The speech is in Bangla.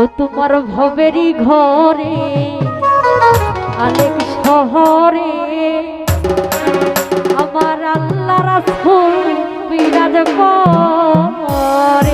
ও তোমার ভবেরই ঘরে আলেক শহরে। আমার আল্লাহ রাসূল বিরাজ করে